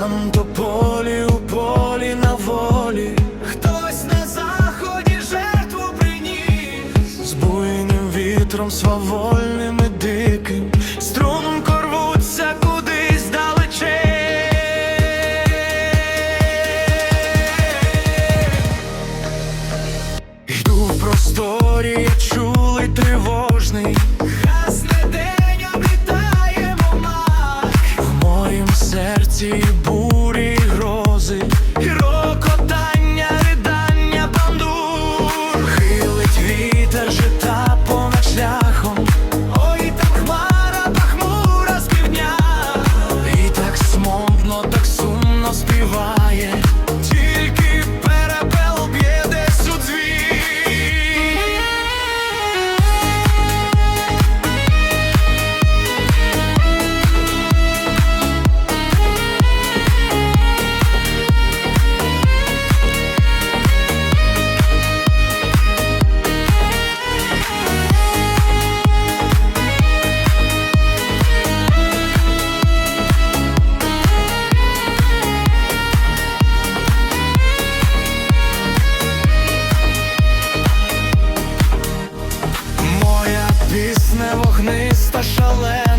Там до полі, у полі на волі, хтось на заході жертву приніс, з буйним вітром свавольним і диким, струнко рвуться кудись далече. Йду в просторі, я чулий тривожний. Серці бурі Пісне вогниста шале.